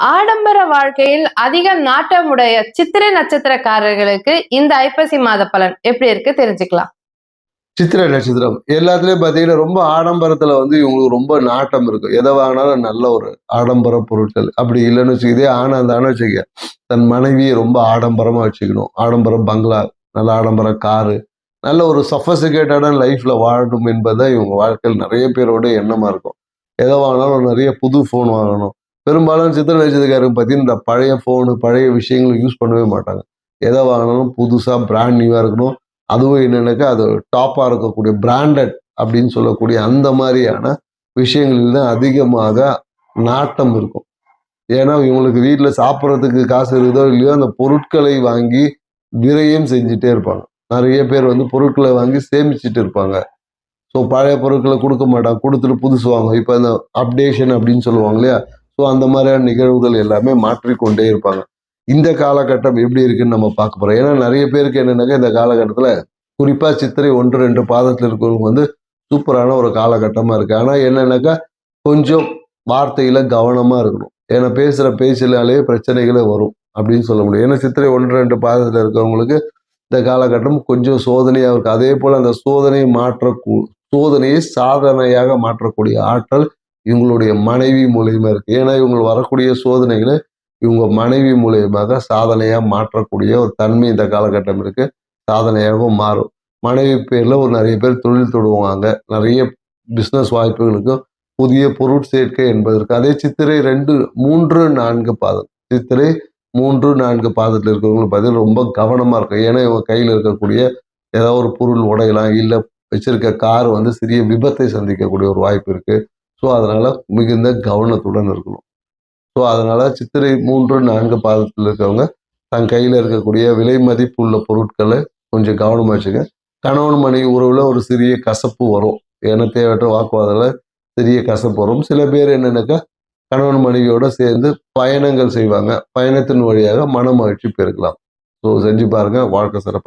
ஆடம்பர வாழ்க்கையில் அதிக நாட்டமுடைய சித்திரை நட்சத்திரக்காரர்களுக்கு இந்த ஐப்பசி மாத பலன் எப்படி இருக்கு தெரிஞ்சுக்கலாம். சித்திரை நட்சத்திரம். எல்லாத்துலயும் பாத்தீங்கன்னா ரொம்ப ஆடம்பரத்துல வந்து இவங்களுக்கு ரொம்ப நாட்டம் இருக்கும் எதை வாங்கினாலும் நல்ல ஒரு ஆடம்பர பொருட்கள். அப்படி இல்லைன்னு வச்சுக்க இதே ஆனா இருந்தான்னு வச்சுக்க. தன் மனைவியை ரொம்ப ஆடம்பரமா வச்சுக்கணும். ஆடம்பரம் பங்களா நல்ல ஆடம்பர காரு நல்ல ஒரு சஃபசிகேட்டடான லைஃப்ல வாழணும் என்பதுதான் இவங்க வாழ்க்கையில் நிறைய பேரோட எண்ணமா இருக்கும். எதை வாங்கினாலும் நிறைய புது ஃபோன் வாங்கணும். பெரும்பாலும் சித்திரை நட்சத்திரக்காரங்க பார்த்தீங்கன்னா இந்த பழைய ஃபோனு பழைய விஷயங்களை யூஸ் பண்ணவே மாட்டாங்க. எதை வாங்கினாலும் புதுசாக பிராண்ட் நியூவாக இருக்கணும். அதுவும் என்னென்னாக்கா அது டாப்பாக இருக்கக்கூடிய பிராண்டட் அப்படின்னு சொல்லக்கூடிய அந்த மாதிரியான விஷயங்களில் தான் அதிகமாக நாட்டம் இருக்கும். ஏன்னா இவங்களுக்கு வீட்டில் சாப்பிட்றதுக்கு காசு இருக்குதோ இல்லையோ அந்த பொருட்களை வாங்கி விரயம் செஞ்சுட்டே இருப்பாங்க. நிறைய பேர் வந்து பொருட்களை வாங்கி சேமிச்சுட்டு இருப்பாங்க. ஸோ பழைய பொருட்களை கொடுக்க மாட்டாங்க. கொடுத்துட்டு புதுசு வாங்க இப்போ அந்த அப்டேஷன் அப்படின்னு சொல்லுவாங்க இல்லையா? ஸோ அந்த மாதிரியான நிகழ்வுகள் எல்லாமே மாற்றிக்கொண்டே இருப்பாங்க. இந்த காலகட்டம் எப்படி இருக்குன்னு நம்ம பார்க்க போகிறோம் ஏன்னா நிறைய பேருக்கு என்னென்னாக்கா இந்த காலகட்டத்தில் குறிப்பாக சித்திரை ஒன்று ரெண்டு பாதத்தில் இருக்கிறவங்க வந்து சூப்பரான ஒரு காலகட்டமாக இருக்குது ஆனால் என்னென்னாக்கா கொஞ்சம் வார்த்தையில் கவனமாக இருக்கணும். ஏன்னா பேசுகிற பேச்சினாலே பிரச்சனைகளே வரும் அப்படின்னு சொல்ல முடியும். ஏன்னா சித்திரை ஒன்று ரெண்டு பாதத்தில் இருக்கிறவங்களுக்கு இந்த காலகட்டம் கொஞ்சம் சோதனையாக இருக்குது அதே போல் அந்த சோதனையை மாற்றக்கூ சோதனையை சாதனையாக மாற்றக்கூடிய ஆற்றல் இவங்களுடைய மனைவி மூலியமா இருக்கு. ஏன்னா இவங்க வரக்கூடிய சோதனைகளை இவங்க மனைவி மூலியமாக சாதனையா மாற்றக்கூடிய ஒரு தன்மை இந்த காலகட்டம் இருக்கு. சாதனையாகவும் மாறும். மனைவி பேர்ல ஒரு நிறைய பேர் தொழில் தொடுவாங்க. நிறைய பிஸ்னஸ் வாய்ப்புகளுக்கும் புதிய பொருட்சேர்க்கை என்பதற்கு அதே சித்திரை ரெண்டு மூன்று நான்கு பாதம். சித்திரை மூன்று நான்கு பாதத்தில் இருக்கிறவங்களை பார்த்தீங்கன்னா ரொம்ப கவனமாக இருக்கும் ஏன்னா இவங்க கையில் இருக்கக்கூடிய ஏதாவது ஒரு பொருள் உடையலாம் இல்லை வச்சிருக்க கார் வந்து சிறிய விபத்தை சந்திக்கக்கூடிய ஒரு வாய்ப்பு இருக்குது ஸோ அதனால மிகுந்த கவனத்துடன் இருக்கணும். ஸோ அதனால சித்திரை மூன்று நான்கு பாதத்தில் இருக்கவங்க தன் கையில் இருக்கக்கூடிய விலை மதிப்பு உள்ள பொருட்களை கொஞ்சம் கவனமாக வச்சுங்க. கணவன் மனைவி உறவில் ஒரு சிறிய கசப்பு வரும். ஏன்னா தேவையற்ற வாக்குவாதத்தில் சிறிய கசப்பு வரும். சில பேர் என்னன்னாக்கா கணவன் மனைவியோட சேர்ந்து பயணங்கள் செய்வாங்க. பயணத்தின் வழியாக மன மகிழ்ச்சி பெருக்கலாம். ஸோ செஞ்சு பாருங்க. வாழ்க்கை சிறப்பாக